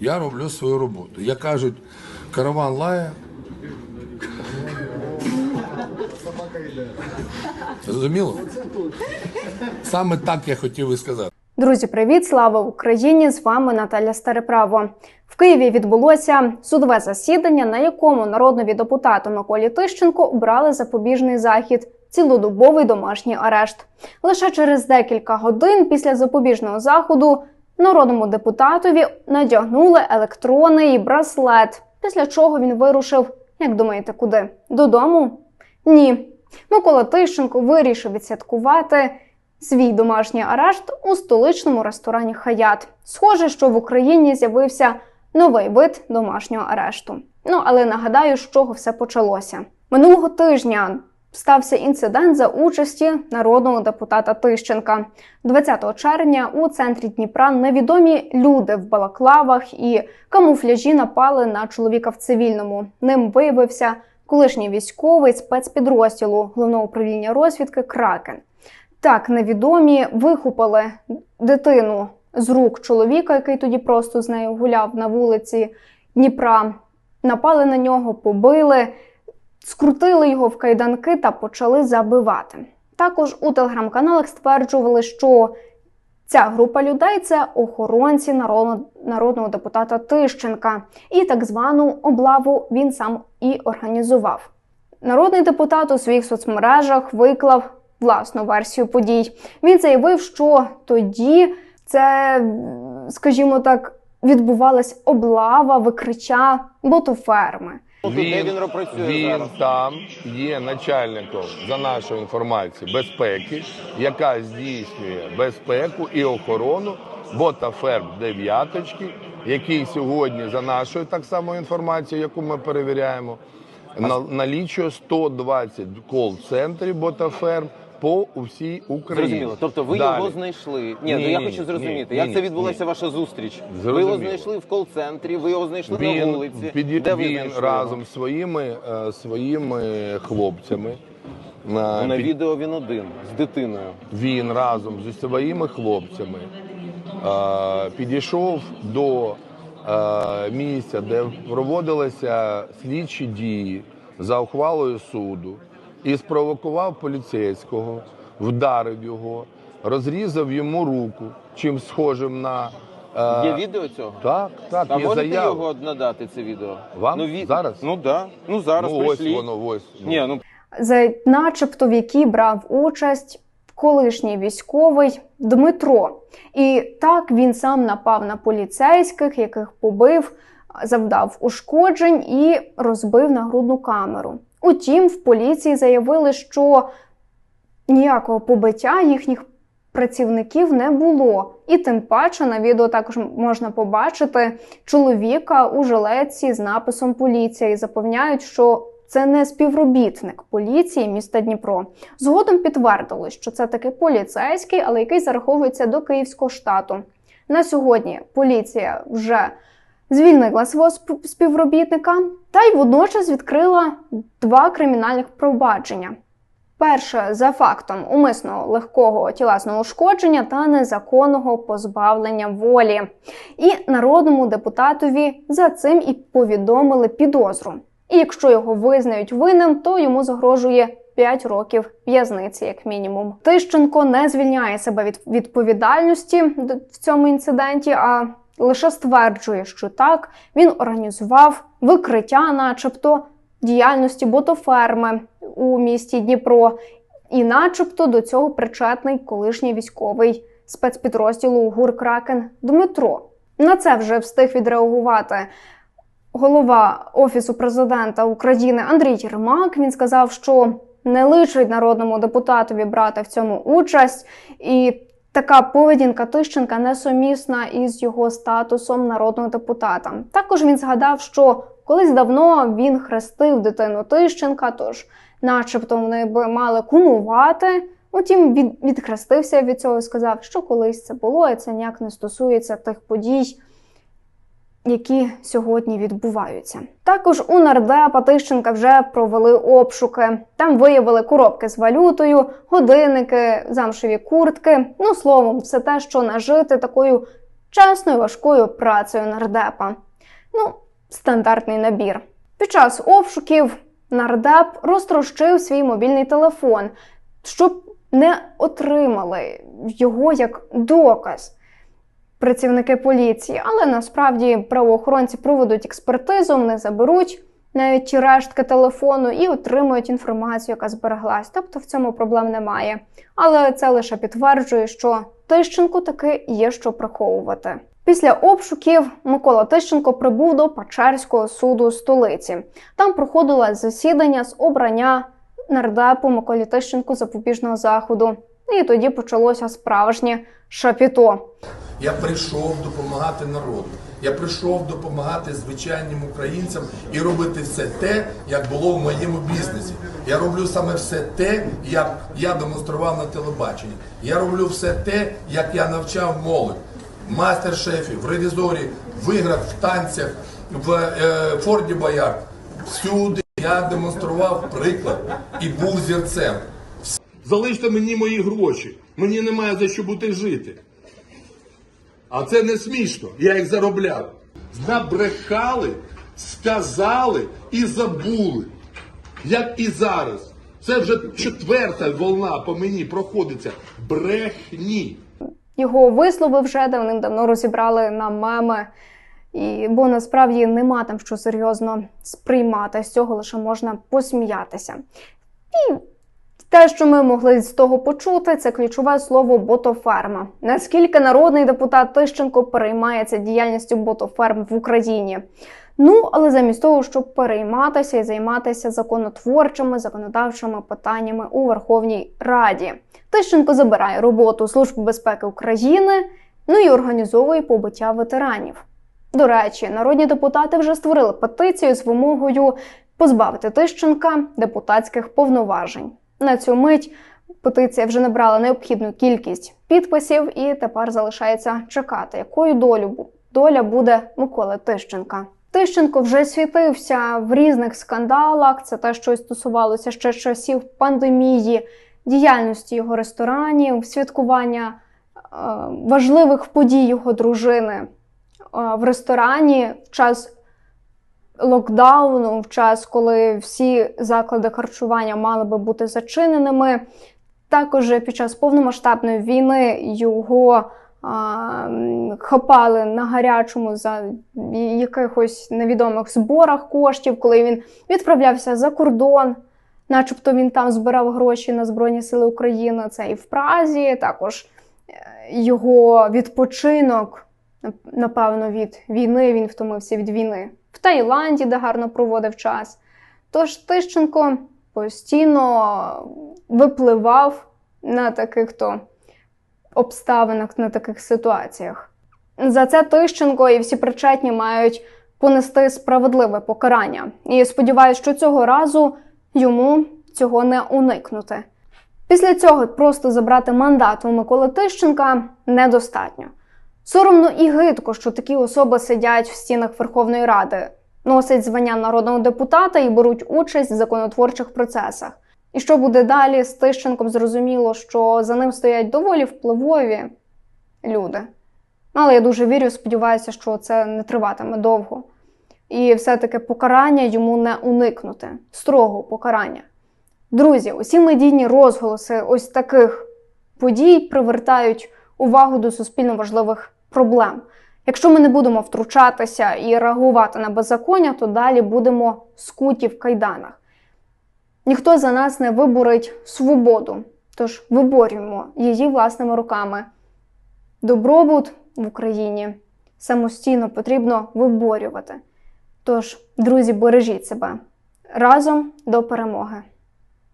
Я роблю свою роботу. Як кажуть, караван лає. Зрозуміло? Саме так я хотів і сказати. Друзі, привіт! Слава Україні! З вами Наталя Стареправо. В Києві відбулося судове засідання, на якому народному депутату Миколі Тищенко обрали запобіжний захід цілодобовий домашній арешт. Лише через декілька годин після запобіжного заходу народному депутатові надягнули електронний браслет. Після чого він вирушив, як думаєте, куди? Додому? Ні. Микола Тищенко вирішив відсвяткувати свій домашній арешт у столичному ресторані Хаят. Схоже, що в Україні з'явився новий вид домашнього арешту. Ну але нагадаю, з чого все почалося. Минулого тижня стався інцидент за участі народного депутата Тищенка. 20 червня у центрі Дніпра невідомі люди в балаклавах і камуфляжі напали на чоловіка в цивільному. Ним виявився колишній військовий спецпідрозділу головного управління розвідки Кракен. Так, невідомі вихопили дитину з рук чоловіка, який тоді просто з нею гуляв на вулиці Дніпра. Напали на нього, побили, скрутили його в кайданки та почали забивати. Також у телеграм-каналах стверджували, що ця група людей це охоронці народного, депутата Тищенка, і так звану облаву він сам і організував. Народний депутат у своїх соцмережах виклав власну версію подій. Він заявив, що тоді це, скажімо так, відбувалась облава, викриття ботоферми. Де він працює він зараз? там є начальником, за нашою інформацією, безпеки, яка здійснює безпеку і охорону ботаферм дев'яточки, який сьогодні, за нашою так само інформацією, яку ми перевіряємо, на- налічує 120 кол-центрів ботаферм по всій Україні. Зрозуміло. Тобто ви Далі. його знайшли. Ні, Ні, ну я ні, хочу зрозуміти, ні, як ні, це відбулася ні. ваша зустріч. Ви Зрозуміло. його знайшли в кол-центрі, ви його знайшли на Він, вулиці. під, Де ви він знайшли разом з своїми, е, своїми хлопцями. е, Ну, на під- відео він один з дитиною. він разом зі своїми хлопцями е, підійшов до е, місця, де проводилися слідчі дії за ухвалою суду, і спровокував поліцейського, вдарив його, розрізав йому руку, чим схожим на. е, Є відео цього? Так, так, А є можете заява. його надати це відео? Вам? Ну, від- Зараз? Ну да. Ну зараз ну, ось воно, ось. ну. Ні, ну за начебто в якій брав участь колишній військовий Дмитро. І так він сам напав на поліцейських, яких побив, завдав ушкоджень і розбив нагрудну камеру. Утім, в поліції заявили, що ніякого побиття їхніх працівників не було. І тим паче на відео також можна побачити чоловіка у жилетці з написом Поліція і запевняють, що це не співробітник поліції міста Дніпро. Згодом підтвердили, що це таки поліцейський, але який зараховується до Київського штату. На сьогодні поліція вже звільнила свого співробітника та й водночас відкрила два кримінальних провадження. Перше за фактом умисного легкого тілесного ушкодження та незаконного позбавлення волі. І народному депутатові за цим і повідомили підозру. І якщо його визнають винним, то йому загрожує 5 років в'язниці, як мінімум. Тищенко не звільняє себе від відповідальності в цьому інциденті, а лише стверджує, що так він організував викриття, начебто, діяльності ботоферми у місті Дніпро, і, начебто, до цього причетний колишній військовий спецпідрозділу ГУР Кракен Дмитро. На це вже встиг відреагувати голова офісу президента України Андрій Єрмак. Він сказав, що не личить народному депутатові брати в цьому участь, і така поведінка Тищенка несумісна із його статусом народного депутата. Також він згадав, що колись давно він хрестив дитину Тищенка, тож, начебто, вони би мали кумувати. Утім, від, відхрестився від цього і сказав, що колись це було, і це ніяк не стосується тих подій, які сьогодні відбуваються. Також у нардепа Тищенка вже провели обшуки. Там виявили коробки з валютою, годинники, замшеві куртки. Ну словом, все те, що нажити такою чесною важкою працею нардепа. Ну, стандартний набір. Під час обшуків нардеп розтрощив свій мобільний телефон, щоб не отримали його як доказ працівники поліції. Але насправді правоохоронці проведуть експертизу, вони заберуть навіть ті рештки телефону і отримують інформацію, яка збереглась. Тобто в цьому проблем немає. Але це лише підтверджує, що Тищенку таки є що приховувати. Після обшуків Микола Тищенко прибув до Печерського суду столиці. Там проходило засідання з обрання нардепу Миколі Тищенку запобіжного заходу. І тоді почалося справжнє шапіто. Я прийшов допомагати народу. Я прийшов допомагати звичайним українцям і робити все те, як було в моєму бізнесі. Я роблю саме все те, як я демонстрував на телебаченні. Я роблю все те, як я навчав молодь. Мастер-шефів, ревізорі, в іграх, в танцях, в е, Форді Боярд. Всюди я демонстрував приклад і був зірцем. Залиште мені мої гроші. Мені немає за що бути жити. А це не смішно. Я їх заробляв. Набрехали, сказали і забули. Як і зараз. Це вже четверта волна по мені проходиться. Брехні. Його вислови вже давним-давно розібрали на меми. І, бо насправді нема там що серйозно сприймати. З цього лише можна посміятися. І те, що ми могли з того почути, це ключове слово ботоферма. Наскільки народний депутат Тищенко переймається діяльністю ботоферм в Україні? Ну, але замість того, щоб перейматися і займатися законотворчими законодавчими питаннями у Верховній Раді, Тищенко забирає роботу Служби безпеки України, ну і організовує побиття ветеранів. До речі, народні депутати вже створили петицію з вимогою позбавити Тищенка депутатських повноважень. На цю мить петиція вже набрала необхідну кількість підписів, і тепер залишається чекати, якою долю доля буде Миколи Тищенка. Тищенко вже світився в різних скандалах. Це те, що стосувалося ще часів пандемії, діяльності його ресторанів, святкування е, важливих подій його дружини е, в ресторані в час локдауну, в час, коли всі заклади харчування мали би бути зачиненими. Також під час повномасштабної війни його а, хапали на гарячому за якихось невідомих зборах коштів, коли він відправлявся за кордон. Начебто він там збирав гроші на Збройні Сили України. Це і в Празі, також е, його відпочинок, напевно, від війни. Він втомився від війни. В Таїланді, де гарно проводив час. Тож Тищенко постійно випливав на таких то обставинах, на таких ситуаціях. За це Тищенко і всі причетні мають понести справедливе покарання. І сподіваюся, що цього разу йому цього не уникнути. Після цього просто забрати мандат у Миколи Тищенка недостатньо. Соромно і гидко, що такі особи сидять в стінах Верховної Ради, носять звання народного депутата і беруть участь в законотворчих процесах. І що буде далі з Тищенком, зрозуміло, що за ним стоять доволі впливові люди. Але я дуже вірю, сподіваюся, що це не триватиме довго. І все-таки покарання йому не уникнути, строгого покарання. Друзі, усі медійні розголоси ось таких подій привертають увагу до суспільно важливих проблем. Якщо ми не будемо втручатися і реагувати на беззаконня, то далі будемо скуті в кайданах. Ніхто за нас не виборить свободу, тож виборюємо її власними руками. Добробут в Україні самостійно потрібно виборювати. Тож, друзі, бережіть себе разом до перемоги.